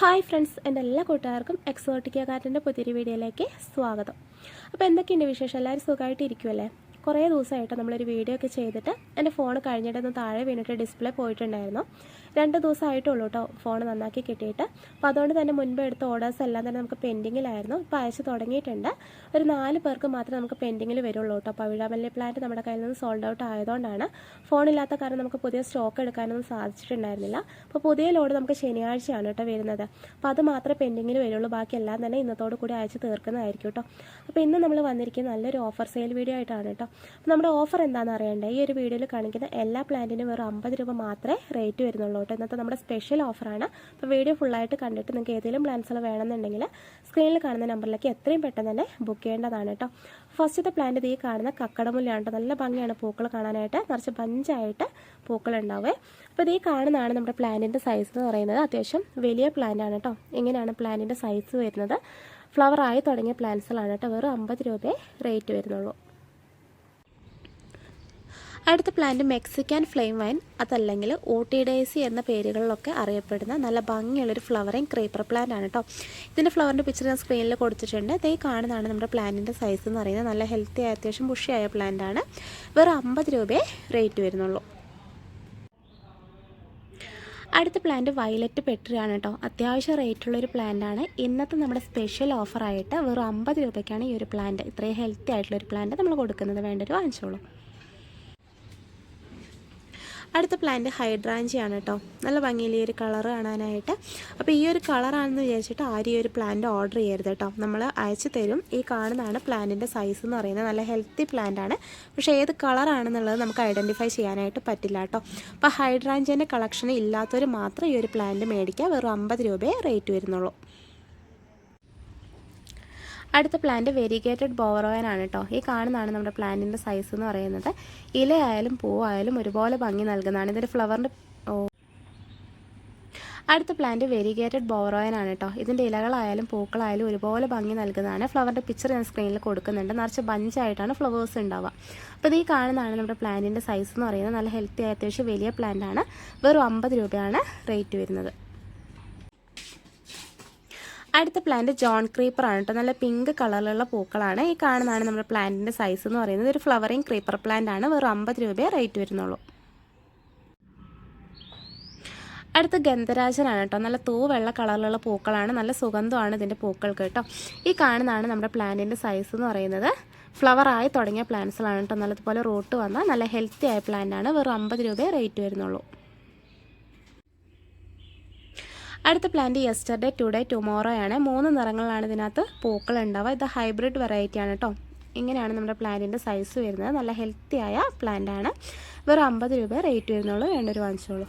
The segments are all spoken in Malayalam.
ഹായ് ഫ്രണ്ട്സ് എന്റെ എല്ലാ കൂട്ടുകാർക്കും എക്സോട്ടിക്ക കാറ്റിന്റെ പുതിയൊരു വീഡിയോയിലേക്ക് സ്വാഗതം. അപ്പോൾ എന്തൊക്കെയുണ്ട് വിശേഷം? എല്ലാവരും സുഖമായിട്ട് ഇരിക്കുമല്ലേ കുറേ ദിവസമായിട്ട് നമ്മളൊരു വീഡിയോ ഒക്കെ ചെയ്തിട്ട് എന്റെ ഫോൺ കഴിഞ്ഞിട്ടൊന്ന് താഴെ വീണിട്ട് ഡിസ്പ്ലേ പോയിട്ടുണ്ടായിരുന്നു. രണ്ട് ദിവസമായിട്ടുള്ളൂ കേട്ടോ ഫോൺ നന്നാക്കി കിട്ടിയിട്ട്. അപ്പോൾ അതുകൊണ്ട് തന്നെ മുൻപ് എടുത്ത ഓർഡേഴ്സ് എല്ലാം തന്നെ നമുക്ക് പെൻഡിങ്ങിലായിരുന്നു ഇപ്പോൾ അയച്ചു തുടങ്ങിയിട്ടുണ്ട്. ഒരു നാല് പേർക്ക് മാത്രമേ നമുക്ക് പെൻഡിങ്ങിൽ വരുള്ളൂ കേട്ടോ അപ്പോൾ വിഴാമല്ലി പ്ലാന്റ് നമ്മുടെ കയ്യിൽ നിന്ന് സോൾഡ് ഔട്ട് ആയതുകൊണ്ടാണ് ഫോണില്ലാത്ത കാരണം നമുക്ക് പുതിയ സ്റ്റോക്ക് എടുക്കാനൊന്നും സാധിച്ചിട്ടുണ്ടായിരുന്നില്ല. അപ്പോൾ പുതിയ ലോഡ് നമുക്ക് ശനിയാഴ്ചയാണ് കേട്ടോ വരുന്നത്. അപ്പോൾ അത് മാത്രമേ പെൻഡിങ്ങിൽ വരുള്ളൂ. ബാക്കി എല്ലാം തന്നെ ഇന്നത്തോടു കൂടി അയച്ച് തീർക്കുന്നതായിരിക്കും കേട്ടോ അപ്പോൾ ഇന്ന് നമ്മൾ വന്നിരിക്കുന്ന നല്ലൊരു ഓഫർ സെയിൽ വീഡിയോ ആയിട്ടാണ് കേട്ടോ നമ്മുടെ ഓഫർ എന്താണെന്ന് അറിയണ്ടേ? ഈ ഒരു വീഡിയോയിൽ കാണിക്കുന്ന എല്ലാ പ്ലാന്റിനും വെറും അമ്പത് രൂപ മാത്രമേ റേറ്റ് വരുന്നുള്ളൂ കേട്ടോ. ഇന്നത്തെ നമ്മുടെ സ്പെഷ്യൽ ഓഫറാണ് അപ്പോൾ വീഡിയോ ഫുള്ളായിട്ട് കണ്ടിട്ട് നിങ്ങൾക്ക് ഏതെങ്കിലും പ്ലാന്റ്സുകൾ വേണമെന്നുണ്ടെങ്കിൽ സ്ക്രീനിൽ കാണുന്ന നമ്പറിലേക്ക് എത്രയും പെട്ടെന്ന് തന്നെ ബുക്ക് ചെയ്യേണ്ടതാണ് കേട്ടോ. ഫസ്റ്റത്തെ പ്ലാന്റ് ഈ കാണുന്ന കക്കടമുല്ലാണ് കേട്ടോ നല്ല ഭംഗിയാണ് പൂക്കൾ കാണാനായിട്ട്. നിറച്ച് പഞ്ചായിട്ട് പൂക്കൾ ഉണ്ടാവേ. അപ്പോൾ ഇത് ഈ കാണുന്നതാണ് നമ്മുടെ പ്ലാന്റിന്റെ സൈസ് എന്ന് പറയുന്നത്. അത്യാവശ്യം വലിയ പ്ലാന്റ് ആണ് കേട്ടോ. ഇങ്ങനെയാണ് പ്ലാന്റിന്റെ സൈസ് വരുന്നത്. ഫ്ലവർ ആയി തുടങ്ങിയ പ്ലാന്റ്സുകളാണ് കേട്ടോ. വെറും അമ്പത് രൂപയെ റേറ്റ് വരുന്നുള്ളൂ. അടുത്ത പ്ലാന്റ് മെക്സിക്കൻ ഫ്ലെയിം വൈൻ അതല്ലെങ്കിൽ ഓട്ടിഡേസി എന്ന പേരുകളിലൊക്കെ അറിയപ്പെടുന്ന നല്ല ഭംഗിയുള്ളൊരു ഫ്ലവറിങ് ക്രീപ്പർ പ്ലാന്റ് ആണ് കേട്ടോ ഇതിന്റെ ഫ്ലവറിന്റെ പിക്ചർ ഞാൻ സ്ക്രീനിൽ കൊടുത്തിട്ടുണ്ട്. ഇതേ കാണുന്നതാണ് നമ്മുടെ പ്ലാന്റിന്റെ സൈസ് എന്ന് പറയുന്നത്. നല്ല ഹെൽത്തി ആയ അത്യാവശ്യം ബുഷിയായ പ്ലാന്റ് ആണ്. വെറും അമ്പത് രൂപയെ റേറ്റ് വരുന്നുള്ളൂ. അടുത്ത പ്ലാന്റ് വയലറ്റ് പെട്രിയാണ് കേട്ടോ അത്യാവശ്യം റേറ്റുള്ളൊരു ഒരു പ്ലാന്റ് ആണ്. ഇന്നത്തെ നമ്മുടെ സ്പെഷ്യൽ ഓഫറായിട്ട് വെറും അമ്പത് രൂപയ്ക്കാണ് ഈ ഒരു പ്ലാന്റ് ഇത്രയും ഹെൽത്തി ആയിട്ടുള്ളൊരു പ്ലാന്റ് നമ്മൾ കൊടുക്കുന്നത്. വേണ്ടൊരു വാങ്ങിച്ചോളൂ. അടുത്ത പ്ലാന്റ് ഹൈഡ്രാഞ്ചിയാണ് കേട്ടോ നല്ല ഭംഗിയിൽ ഈ ഒരു കളർ കാണാനായിട്ട്. അപ്പോൾ ഈ ഒരു കളറാണെന്ന് വിചാരിച്ചിട്ട് ആരും ഈ ഒരു പ്ലാന്റ് ഓർഡർ ചെയ്യരുത് കേട്ടോ നമ്മൾ അയച്ചു തരും. ഈ കാണുന്നതാണ് പ്ലാന്റിന്റെ സൈസ് എന്ന് പറയുന്നത്. നല്ല ഹെൽത്തി പ്ലാന്റ് ആണ്. പക്ഷേ ഏത് കളറാണെന്നുള്ളത് നമുക്ക് ഐഡന്റിഫൈ ചെയ്യാനായിട്ട് പറ്റില്ല കേട്ടോ അപ്പോൾ ഹൈഡ്രാഞ്ചിന്റെ കളക്ഷൻ ഇല്ലാത്തവർ മാത്രം ഈ ഒരു പ്ലാന്റ് മേടിക്കുക. വെറും അമ്പത് രൂപയെ റേറ്റ് വരുന്നുള്ളൂ. അടുത്ത പ്ലാന്റ് വെരിഗേറ്റഡ് ബോവറോയനാണ് കേട്ടോ ഈ കാണുന്നതാണ് നമ്മുടെ പ്ലാന്റിന്റെ സൈസ് എന്ന് പറയുന്നത്. ഇലയായാലും പൂവായാലും ഒരുപോലെ ഭംഗി നൽകുന്നതാണ്. ഇതൊരു ഫ്ലവറിന്റെ അടുത്ത പ്ലാന്റ് വെരിഗേറ്റഡ് ബോവറോയനാണ് കേട്ടോ ഇതിന്റെ ഇലകളായാലും പൂക്കളായാലും ഒരുപോലെ ഭംഗി നൽകുന്നതാണ്. ഫ്ലവറിന്റെ പിക്ചർ ഞാൻ സ്ക്രീനിൽ കൊടുക്കുന്നുണ്ട്. നിറച്ച് ബഞ്ചായിട്ടാണ് ഫ്ലവേഴ്സ് ഉണ്ടാവുക. അപ്പോൾ ഈ കാണുന്നതാണ് നമ്മുടെ പ്ലാന്റിന്റെ സൈസ് എന്ന് പറയുന്നത്. നല്ല ഹെൽത്തി ആയ അത്യാവശ്യം വലിയ പ്ലാന്റ് ആണ്. വെറും അമ്പത് രൂപയാണ് റേറ്റ് വരുന്നത്. അടുത്ത പ്ലാന്റ് ജോൺ ക്രീപ്പർ ആണ് കേട്ടോ. നല്ല പിങ്ക് കളറിലുള്ള പൂക്കളാണ്. ഈ കാണുന്നതാണ് നമ്മുടെ പ്ലാന്റിന്റെ സൈസ് എന്ന് പറയുന്നത്. ഒരു ഫ്ലവറിങ് ക്രീപ്പർ പ്ലാന്റ് ആണ്. വെറും അമ്പത് രൂപയെ റേറ്റ് വരുന്നുള്ളൂ. അടുത്ത ഗന്ധരാജനാണ് കേട്ടോ. നല്ല തൂ വെള്ള കളറിലുള്ള പൂക്കളാണ്. നല്ല സുഗന്ധമാണ് ഇതിന്റെ പൂക്കൾക്ക് കേട്ടോ. ഈ കാണുന്നതാണ് നമ്മുടെ പ്ലാന്റിന്റെ സൈസ് എന്ന് പറയുന്നത്. ഫ്ലവർ ആയി തുടങ്ങിയ പ്ലാന്റ്സുകളാണ് കേട്ടോ. നല്ലതുപോലെ റൂട്ട് വന്ന നല്ല ഹെൽത്തി ആയ പ്ലാന്റ് ആണ്. വെറും അമ്പത് രൂപയെ റേറ്റ് വരുന്നുള്ളൂ. അടുത്ത പ്ലാന്റ് യെസ്റ്റർഡേ ടുഡേ ടുമോറോ ആണ്. മൂന്ന് നിറങ്ങളിലാണ് ഇതിനകത്ത് പൂക്കൾ ഉണ്ടാവുക ഇത് ഹൈബ്രിഡ് വെറൈറ്റി ആണ് കേട്ടോ ഇങ്ങനെയാണ് നമ്മുടെ പ്ലാന്റിന്റെ സൈസ് വരുന്നത്. നല്ല ഹെൽത്തി ആയ പ്ലാന്റ് ആണ്. വെറും അമ്പത് രൂപ റേറ്റ് വരുന്നുള്ളൂ. വേണ്ടൊരു വാങ്ങിച്ചോളൂ.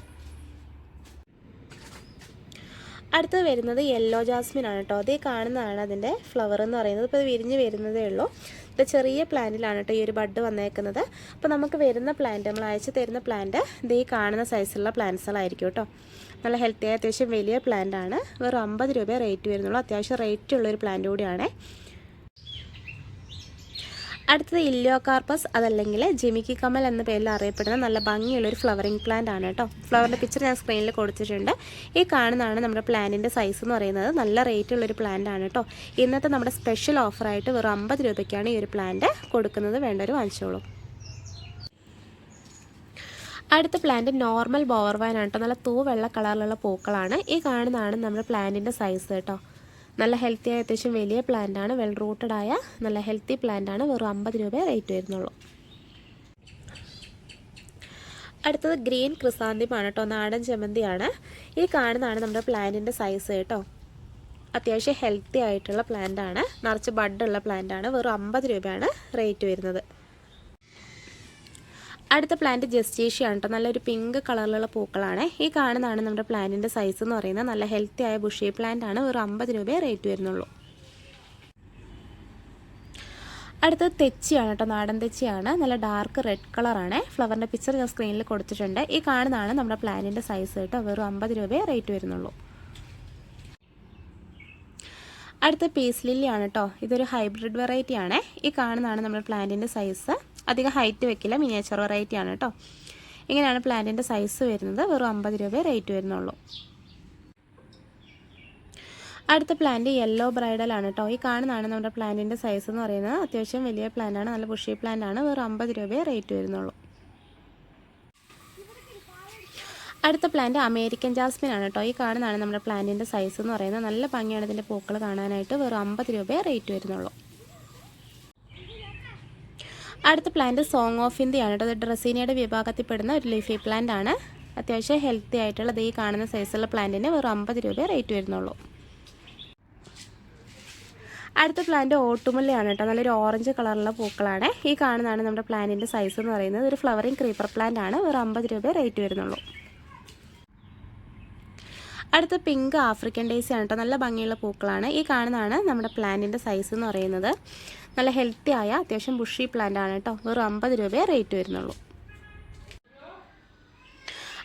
അടുത്ത് വരുന്നത് യെല്ലോ ജാസ്മിൻ ആണ് കേട്ടോ അതേ കാണുന്നതാണ് അതിന്റെ ഫ്ലവർ എന്ന് പറയുന്നത്. ഇപ്പോൾ വിരിഞ്ഞ് വരുന്നതേ ഉള്ളൂ. ഇത് ചെറിയ പ്ലാന്റിലാണ് കേട്ടോ ഈ ഒരു ബഡ് വന്നേക്കുന്നത്. അപ്പോൾ നമുക്ക് വരുന്ന പ്ലാന്റ് നമ്മൾ അയച്ചു തരുന്ന പ്ലാന്റ് ഇത് ഈ കാണുന്ന സൈസുള്ള പ്ലാന്റ്സുകളായിരിക്കും കേട്ടോ. നല്ല ഹെൽത്തി അത്യാവശ്യം വലിയ പ്ലാന്റ് ആണ്. വെറും അമ്പത് രൂപ റേറ്റ് വരുന്നുള്ളൂ. അത്യാവശ്യം റേറ്റ് ഉള്ളൊരു പ്ലാന്റ് കൂടിയാണ്. അടുത്തത് ഇല്ലോ കാർപ്പസ് അതല്ലെങ്കിൽ ജിമിക്കി കമൽ എന്ന പേരിൽ അറിയപ്പെടുന്ന നല്ല ഭംഗിയുള്ളൊരു ഫ്ലവറിംഗ് പ്ലാന്റ് ആണ് കേട്ടോ. ഫ്ലവറിന്റെ പിക്ചർ ഞാൻ സ്ക്രീനിൽ കൊടുത്തിട്ടുണ്ട്. ഈ കാണുന്നതാണ് നമ്മുടെ പ്ലാന്റിന്റെ സൈസ് എന്ന് പറയുന്നത്. നല്ല റേറ്റ് ഉള്ളൊരു പ്ലാന്റ് ആണ് കേട്ടോ. ഇന്നത്തെ നമ്മുടെ സ്പെഷ്യൽ ഓഫറായിട്ട് വെറും അമ്പത് രൂപയ്ക്കാണ് ഈ ഒരു പ്ലാന്റ് കൊടുക്കുന്നത്. വേണ്ടവർ വാങ്ങിച്ചോളൂ. അടുത്ത പ്ലാന്റ് നോർമൽ ബോർവാനാണ് കേട്ടോ. നല്ല തൂ വെള്ള കളറിലുള്ള പൂക്കളാണ്. ഈ കാണുന്നതാണ് നമ്മുടെ പ്ലാന്റിന്റെ സൈസ് കേട്ടോ. നല്ല ഹെൽത്തി ആയ അത്യാവശ്യം വലിയ പ്ലാന്റ് ആണ്. വെൽ റൂട്ടഡ് ആയ നല്ല ഹെൽത്തി പ്ലാന്റ് ആണ്. വെറും അമ്പത് രൂപ റേറ്റ് വരുന്നുള്ളൂ. അടുത്തത് ഗ്രീൻ ക്രിസാന്തിമാണ് കേട്ടോ നാടൻ ചെമ്മന്തിയാണ്. ഈ കാണുന്നതാണ് നമ്മുടെ പ്ലാന്റിന്റെ സൈസ് കേട്ടോ അത്യാവശ്യം ഹെൽത്തി ആയിട്ടുള്ള പ്ലാന്റ് ആണ്. നിറച്ച് ബഡുള്ള പ്ലാന്റ് ആണ്. വെറും അമ്പത് രൂപയാണ് റേറ്റ് വരുന്നത്. അടുത്ത പ്ലാന്റ് ജസ്റ്റേഷ്യാണ് കേട്ടോ നല്ലൊരു പിങ്ക് കളറിലുള്ള പൂക്കളാണ്. ഈ കാണുന്നതാണ് നമ്മുടെ പ്ലാന്റിന്റെ സൈസ് എന്ന് പറയുന്നത്. നല്ല ഹെൽത്തി ആയ ബുഷി പ്ലാന്റ് ആണ്. ഒരു അമ്പത് രൂപയെ റേറ്റ് വരുന്നുള്ളൂ. അടുത്ത തെച്ചിയാണ് കേട്ടോ നാടൻ തെച്ചിയാണ്. നല്ല ഡാർക്ക് റെഡ് കളറാണ് ഫ്ലവറിന്റെ പിക്ചർ ഞാൻ സ്ക്രീനിൽ കൊടുത്തിട്ടുണ്ട്. ഈ കാണുന്നതാണ് നമ്മുടെ പ്ലാന്റിന്റെ സൈസ് കേട്ടോ. വെറും അമ്പത് രൂപയെ റേറ്റ് വരുന്നുള്ളൂ. അടുത്ത പീസ് ലില്ലിയാണ് കേട്ടോ ഇതൊരു ഹൈബ്രിഡ് വെറൈറ്റി ആണ്. ഈ കാണുന്നതാണ് നമ്മുടെ പ്ലാന്റിന്റെ സൈസ് അധികം ഹൈറ്റ് വെക്കില്ല. മിനിയേച്ചർ വെറൈറ്റി ആണ് കേട്ടോ ഇങ്ങനെയാണ് പ്ലാന്റിന്റെ സൈസ് വരുന്നത്. വെറും അമ്പത് രൂപ റേറ്റ് വരുന്നുള്ളൂ. അടുത്ത പ്ലാന്റ് യെല്ലോ ബ്രൈഡൽ ആണ് കേട്ടോ ഈ കാണുന്നതാണ് നമ്മുടെ പ്ലാന്റിന്റെ സൈസ് എന്ന് പറയുന്നത്. അത്യാവശ്യം വലിയ പ്ലാന്റാണ് നല്ല ബുഷി പ്ലാന്റ് ആണ്. വെറും അമ്പത് രൂപയെ റേറ്റ് വരുന്നുള്ളൂ. അടുത്ത പ്ലാന്റ് അമേരിക്കൻ ജാസ്മിൻ ആണ് കേട്ടോ ഈ കാണുന്നതാണ് നമ്മുടെ പ്ലാന്റിന്റെ സൈസ് എന്ന് പറയുന്നത്. നല്ല ഭംഗിയാണ് ഇതിന്റെ പൂക്കൾ കാണാനായിട്ട്. വെറും അമ്പത് രൂപയെ റേറ്റ് വരുന്നുള്ളൂ. അടുത്ത പ്ലാന്റ് സോങ് ഓഫ് ഇന്ത്യ ആണ് കേട്ടോ. അത് ഡ്രസീനയുടെ വിഭാഗത്തിൽപ്പെടുന്ന ഒരു ലീഫി പ്ലാന്റ് ആണ്. അത്യാവശ്യം ഹെൽത്തി ആയിട്ടുള്ള ഈ കാണുന്ന സൈസുള്ള പ്ലാന്റിന് വെറും അമ്പത് രൂപ റേറ്റ് വരുന്നുള്ളൂ. അടുത്ത പ്ലാന്റ് ഓട്ടുമുല്ലയാണ് കേട്ടോ. നല്ലൊരു ഓറഞ്ച് കളറുള്ള പൂക്കളാണ്. ഈ കാണുന്നതാണ് നമ്മുടെ പ്ലാന്റിന്റെ സൈസ് എന്ന് പറയുന്നത്. ഒരു ഫ്ലവറിങ് ക്രീപ്പർ പ്ലാന്റ് ആണ്. വെറും അമ്പത് രൂപ റേറ്റ് വരുന്നുള്ളൂ. അടുത്ത പിങ്ക് ആഫ്രിക്കൻ ഡേസി ആണ് കേട്ടോ. നല്ല ഭംഗിയുള്ള പൂക്കളാണ്. ഈ കാണുന്നതാണ് നമ്മുടെ പ്ലാന്റിന്റെ സൈസ് എന്ന് പറയുന്നത്. നല്ല ഹെൽത്തി ആയ അത്യാവശ്യം ബുഷി പ്ലാന്റ് ആണ് കേട്ടോ. വെറും അമ്പത് രൂപയെ റേറ്റ് വരുന്നുള്ളൂ.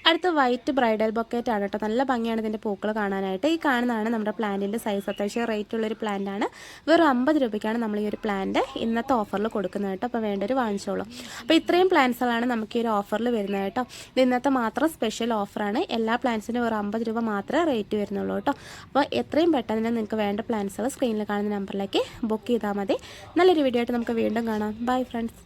അടുത്ത വൈറ്റ് ബ്രൈഡൽ ബൊക്കേറ്റ് ആണ് കേട്ടോ നല്ല ഭംഗിയാണ് ഇതിന്റെ പൂക്കൾ കാണാനായിട്ട്. ഈ കാണുന്നതാണ് നമ്മുടെ പ്ലാന്റിന്റെ സൈസ് അത്യാവശ്യം റേറ്റ് ഉള്ളൊരു പ്ലാന്റ് ആണ്. വെറും അമ്പത് രൂപയ്ക്കാണ് നമ്മൾ ഈ ഒരു പ്ലാന്റ് ഇന്നത്തെ ഓഫറിൽ കൊടുക്കുന്നത് കേട്ടോ അപ്പോൾ വേണ്ടൊരു വാങ്ങിച്ചോളൂ. അപ്പോൾ ഇത്രയും പ്ലാന്റ്സുകളാണ് നമുക്ക് ഈ ഒരു ഓഫറിൽ വരുന്നത് കേട്ടോ ഇത് ഇന്നത്തെ മാത്രം സ്പെഷ്യൽ ഓഫറാണ് എല്ലാ പ്ലാന്റ്സിനും വെറും അമ്പത് രൂപ മാത്രമേ റേറ്റ് വരുന്നുള്ളൂ കേട്ടോ അപ്പോൾ എത്രയും പെട്ടെന്ന് തന്നെ നിങ്ങൾക്ക് വേണ്ട പ്ലാന്റ്സുകൾ സ്ക്രീനിൽ കാണുന്ന നമ്പറിലേക്ക് ബുക്ക് ചെയ്താൽ മതി. നല്ലൊരു വീഡിയോ ആയിട്ട് നമുക്ക് വീണ്ടും കാണാം. Bye friends